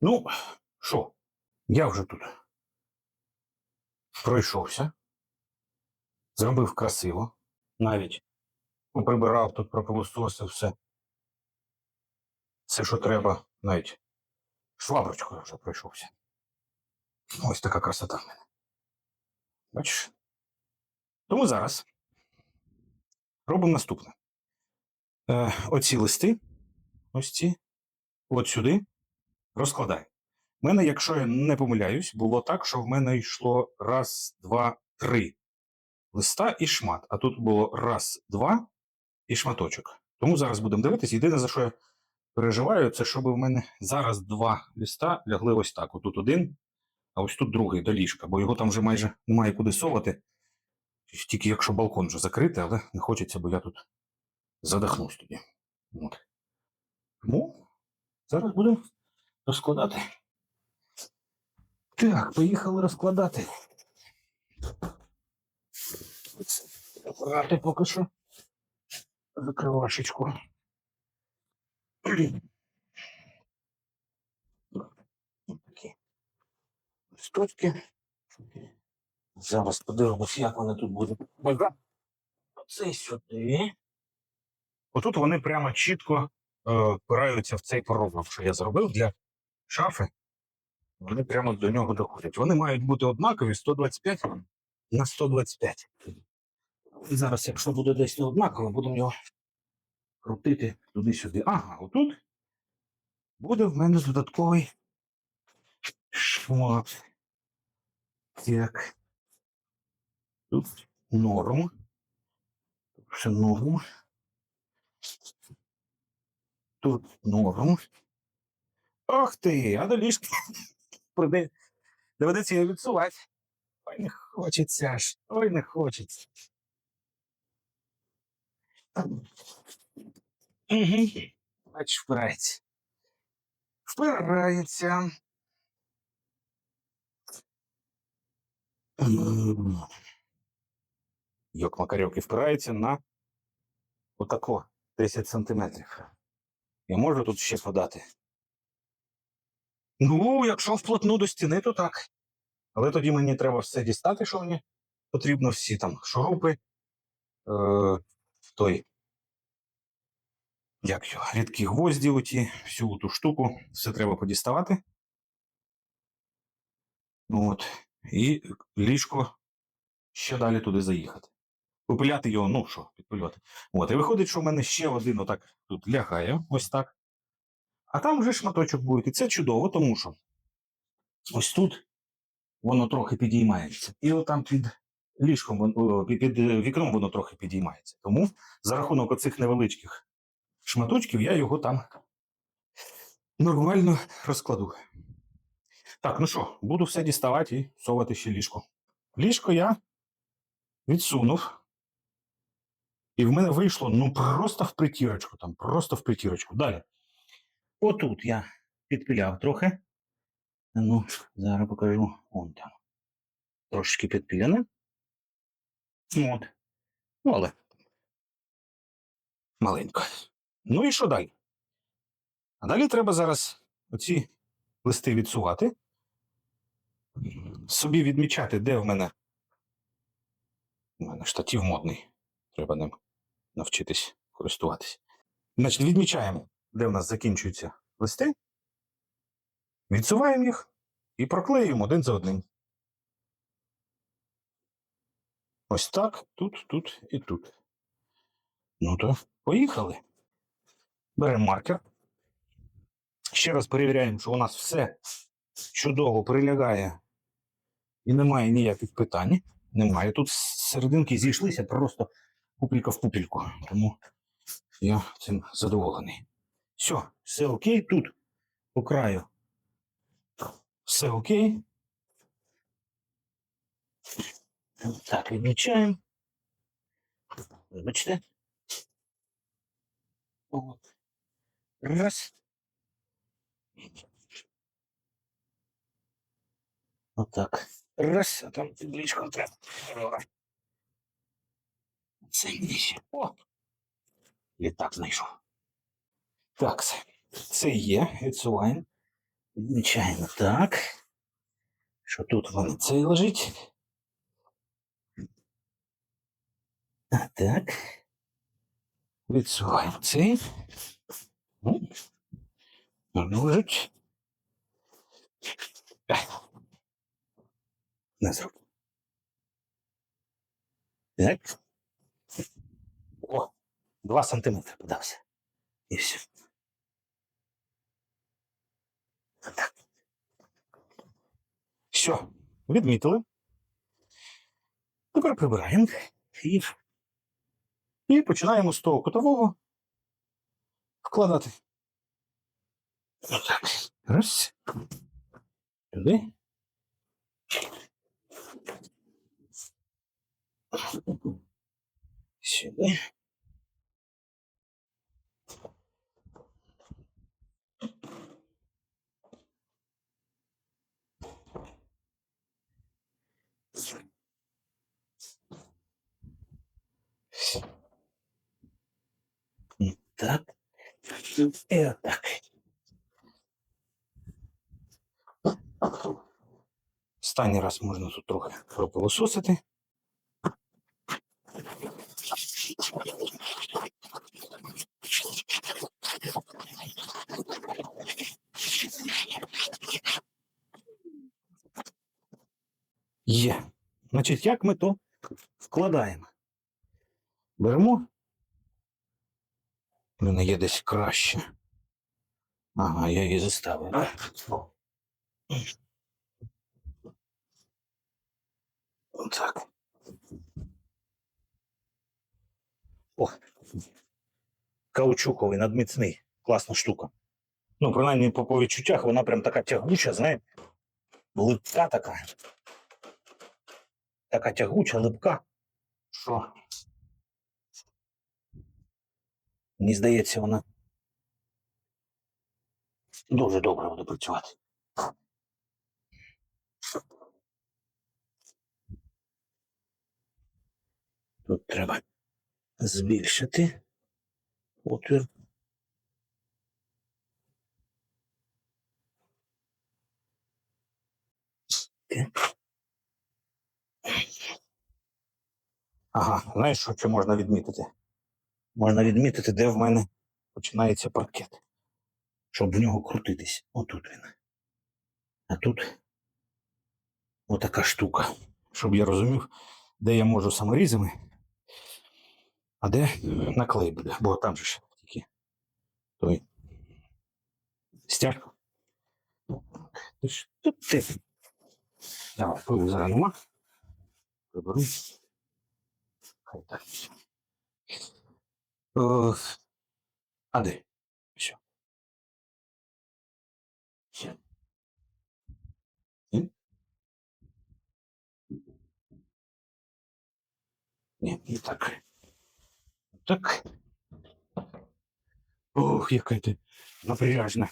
Ну, що, я вже тут пройшовся, зробив красиво, навіть прибирав тут, пропилососив все. Все, що треба, навіть шваброчкою вже пройшовся. Ось така красота в мене. Бачиш? Тому зараз робимо наступне. Е, оці листи, ось ці, от сюди, розкладай. У мене, якщо я не помиляюсь, було так, що в мене йшло раз, два, три листа і шмат. А тут було раз, два і шматочок. Тому зараз будемо дивитися. Єдине, за що я переживаю, це щоб в мене зараз два листа лягли ось так. Отут один, а ось тут другий до ліжка, бо його там вже майже немає куди совати. Тільки якщо балкон вже закритий, але не хочеться, бо я тут задихнусь тоді. Тому зараз будемо розкладати. Так, поїхали розкладати. Брати поки що. Закривашечку. Такі листочки. Зараз подивимось, як вони тут будуть. Оце сюди. Отут вони прямо чітко е, впираються в цей порогов, що я зробив для шафи. Вони прямо до нього доходять. Вони мають бути однакові 125 на 125. І зараз, якщо буде десь не однаково, будемо його крутити туди-сюди. Ага, отут буде в мене додатковий шмат. Так. Тут норм. Тут все норм. Тут норм. Ах ти, а до ліжка приди- доведеться його відсувати. Ой, не хочеться аж. Ой, не хочеться. Угу. Бач, впирається. Впирається. Йок Макарьовки впирається на отако 10 сантиметрів. Я можу тут ще подати? Ну, якщо вплотну до стіни, то так. Але тоді мені треба все дістати, що мені потрібно, всі там шурупи, е, той, як його, рідкі гвозді, оті, всю ту штуку, все треба подіставати. От. І ліжко ще далі туди заїхати. Попиляти його, ну що, підпилювати. От, і виходить, що в мене ще один отак тут лягає, ось так. А там вже шматочок буде. І це чудово, тому що ось тут воно трохи підіймається. І отам під ліжком, під під вікном воно трохи підіймається. Тому за рахунок оцих невеличких шматочків я його там нормально розкладу. Так, ну що, буду все діставати і совати ще ліжко. Ліжко я відсунув. І в мене вийшло ну просто в притірочку, там, просто в притірочку. Далі. Отут я підпиляв трохи. Ну, зараз покажу. Вон там. Трошечки підпіляне. От. Ну, але маленько. Ну і що далі? А далі треба зараз оці листи відсувати. Собі відмічати, де в мене. У мене штатів модний. Треба ним навчитись користуватись. Значить, відмічаємо, де в нас закінчуються листи. Відсуваємо їх і проклеюємо один за одним. Ось так, тут, тут і тут. Ну то, поїхали. Беремо маркер. Ще раз перевіряємо, що у нас все чудово прилягає і немає ніяких питань. Немає. Тут серединки зійшлися просто пупілька в пупільку. Тому я цим задоволений. Все, все окей. Тут по краю. Все окей. Так, відмічаємо. Вибачте. От. Раз. Отак. Раз, а там під ліжком треба. Це нижче. О! Літак знайшов. Так, це- є, відсуваємо. Відмічаємо так. Що тут в мене цей лежить. А, так. Відсуваємо цей. Ну, Воно лежить. Ех. Не зроблю. Так. О, два сантиметри подався. І все. Все, відмітили. Тепер прибираємо і, і починаємо з того кутового вкладати. Отак. Раз. Сюди. Сюди. І Так. І отак. Останній раз можна тут трохи пропилососити. Є. Значить, як ми то вкладаємо? Беремо. У мене є десь краще. Ага, я її заставив. Отак. О. Каучуковий, надміцний. Класна штука. Ну, принаймні, по, по відчуттях вона прям така тягуча, знаєте. Липка така. Така тягуча, липка. Що? Мені здається, вона дуже добре буде працювати. Тут треба збільшити отвір. Ага, знаєш, що можна відмітити? Можна відмітити, де в мене починається паркет. Щоб в нього крутитись. Отут він. А тут отака штука. Щоб я розумів, де я можу саморізами, а де наклей буде, бо там же ж тільки той ти. Давай, пиву зараз нема. Приберу. Хай так. О, а де? Все. Все. Ні? Не так. Так. Ох, яка ти напряжна.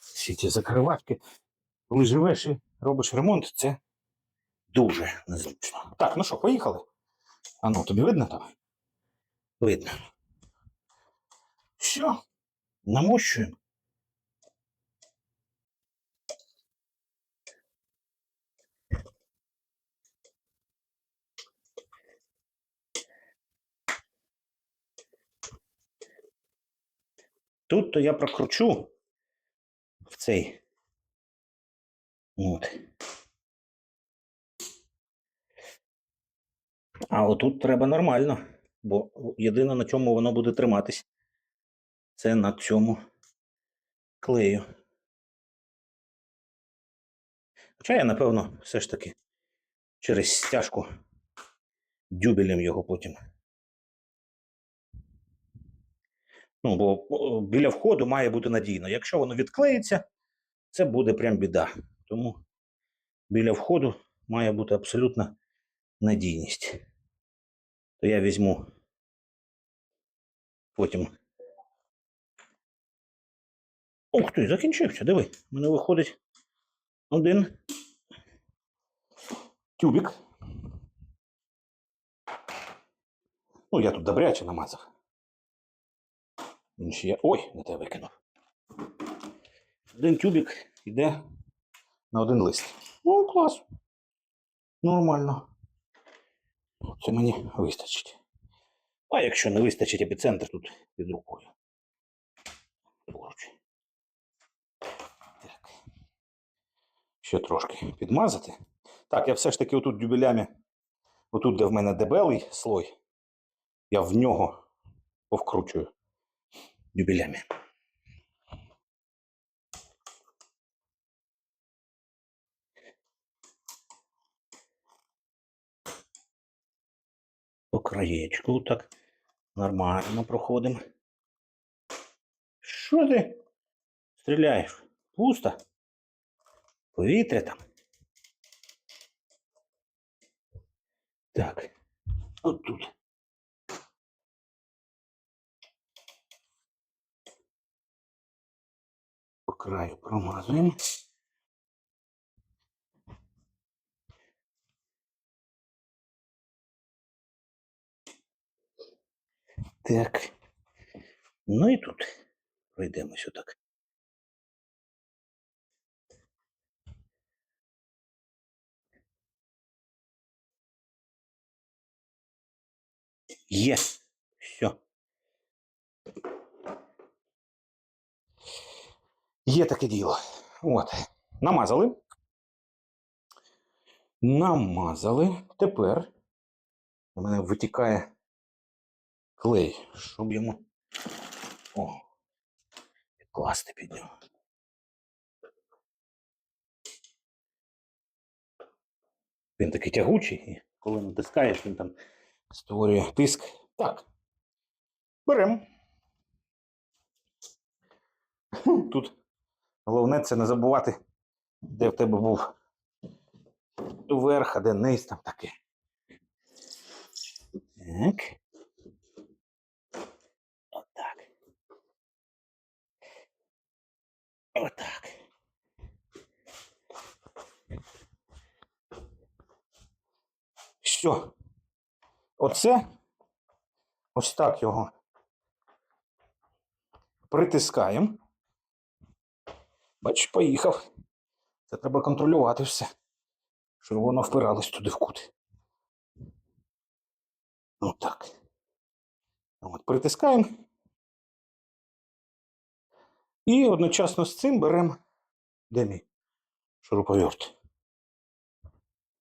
Всі ці закривачки. Коли живеш і робиш ремонт, це дуже незручно. Так, ну що, поїхали? А ну, тобі видно там? Видно. Все, намощуємо. Тут то я прокручу в цей. От. А отут треба нормально, бо єдине, на чому воно буде триматись, це на цьому клею. Хоча я, напевно, все ж таки через стяжку дюбелем його потім. Ну, бо біля входу має бути надійно. Якщо воно відклеїться, це буде прям біда. Тому біля входу має бути абсолютна надійність. То я візьму потім. Ух ти, закінчився, диви. У мене виходить один тюбик. Ну, я тут добряче намазав. Він ще є. Ой, не те викинув. один тюбик йде на один лист. Ну, клас. Нормально. Це мені вистачить. А якщо не вистачить епіцентр тут під рукою. Поруч. Так. Ще трошки підмазати. Так, я все ж таки отут дюбелями, отут, де в мене дебелий слой, я в нього повкручую дюбелями. По краєчку так нормально проходимо. Що ти стріляєш? Пусто? Повітря там. Так, от тут. По краю промазуємо. Так. Ну і тут пройдемось отак. Є. Все. Є таке діло. От. Намазали. Намазали. Тепер у мене витікає клей, щоб йому. О, класти під нього. Він такий тягучий, і коли натискаєш, він там створює тиск. Так. Беремо. Тут головне це не забувати, де в тебе був верх, а де низ там таке. Так. Отак. Отак. Що? Оце ось так його притискаємо. Бачиш, поїхав. Це треба контролювати все, щоб воно впиралось туди в кут. Отак. От, притискаємо. І одночасно з цим беремо. Де мій шуруповерт?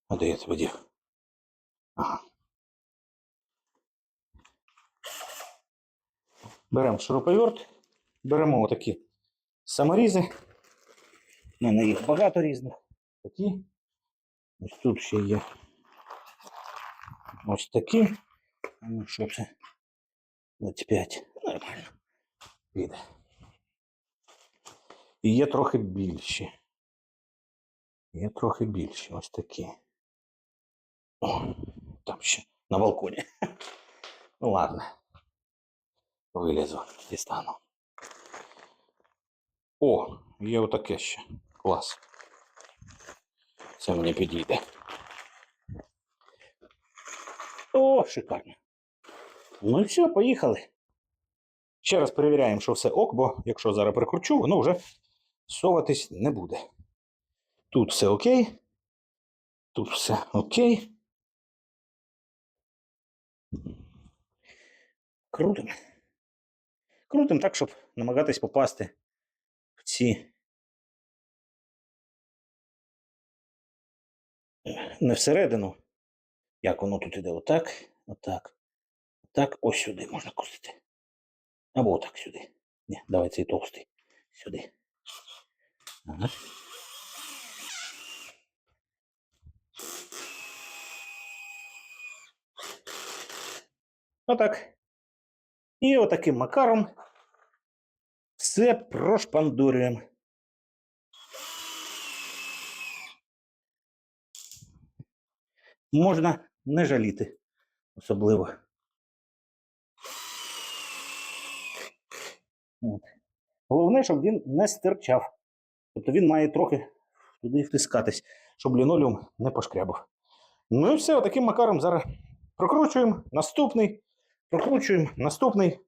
А де я тебе дів? Беремо шуруповерт, беремо отакі саморізи. У мене їх багато різних. Такі. Ось тут ще є. Ось такі. Ну, що це? 25. Нормально. Піде. І є трохи більші. Є трохи більші. Ось такі. О, там ще на балконі. Ну ладно. Вилізу, дістану. О, є отаке ще. Клас. Це мені підійде. О, шикарно. Ну і все, поїхали. Ще раз перевіряємо, що все ок, бо якщо зараз прикручу, воно вже соватись не буде. Тут все окей. Тут все окей. Крутим. Крутим так, щоб намагатись попасти в ці. Не всередину. Як воно тут іде? Отак, отак. Так, ось сюди можна кусити. Або отак сюди. Ні, давай цей товстий. Сюди. Ага. Отак. І отаким макаром все прошпандурюємо. Можна не жаліти особливо. Головне, щоб він не стирчав. Тобто він має трохи туди втискатись, щоб лінолеум не пошкрябав. Ну і все, таким макаром зараз прокручуємо. Наступний, прокручуємо, наступний.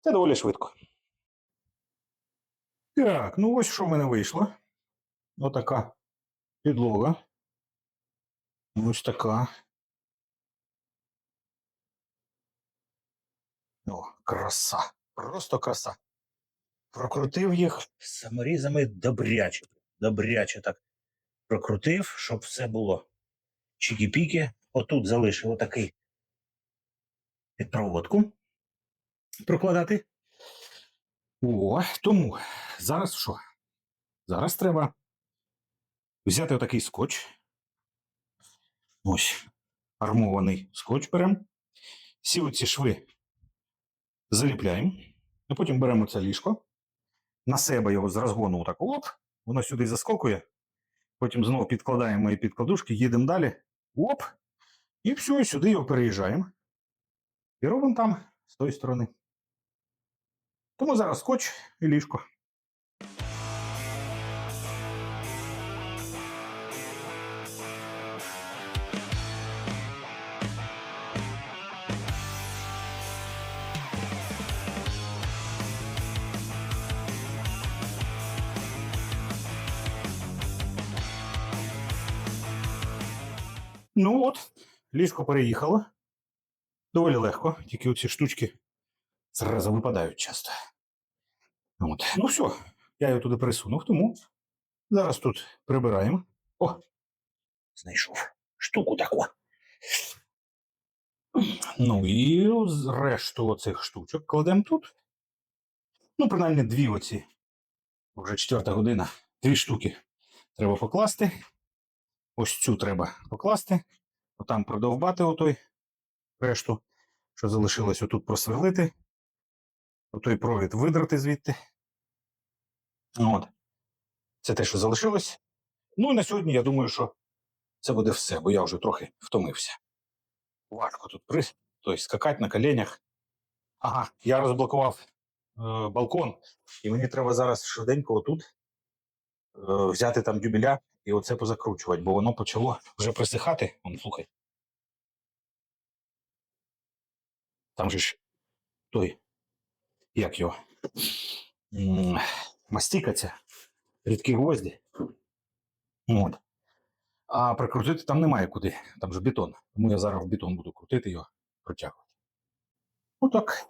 Це доволі швидко. Так, ну ось що в мене вийшло. Отака підлога. Ось така. О, краса. Просто краса. Прокрутив їх саморізами добряче. Добряче так прокрутив, щоб все було чікі-піки. Отут залишив отакий проводку прокладати. О, тому зараз що? Зараз треба взяти отакий скотч. Ось армований скотч беремо. Всі оці шви заліпляємо, а потім беремо це ліжко, на себе його з розгону так оп, воно сюди заскокує. Потім знову підкладаємо мої підкладушки, їдемо далі. Оп! І все, сюди його переїжджаємо. І робимо там з тої сторони. Тому зараз скотч і ліжко. Ну от, ліжко переїхало. Доволі легко, тільки оці штучки зразу випадають часто. От. Ну все, я його туди пересунув, тому зараз тут прибираємо. О! Знайшов штуку таку. Ну і решту оцих штучок кладемо тут. Ну, принаймні дві оці. Вже четверта година. Дві штуки треба покласти. Ось цю треба покласти. Отам продовбати отой решту, що залишилось отут просверлити. Отой провід видрати звідти. От. Це те, що залишилось. Ну і на сьогодні я думаю, що це буде все, бо я вже трохи втомився. Важко тут при... тобто скакати на коленях. Ага, я розблокував е, балкон, і мені треба зараз швиденько отут е, взяти там дюбеля і оце позакручувати, бо воно почало вже присихати. Вон, слухай. Там же ж той, як його, мастікаться, рідкі гвозді. От. А прикрутити там немає куди, там же бетон. Тому я зараз в бетон буду крутити його, протягувати. Отак.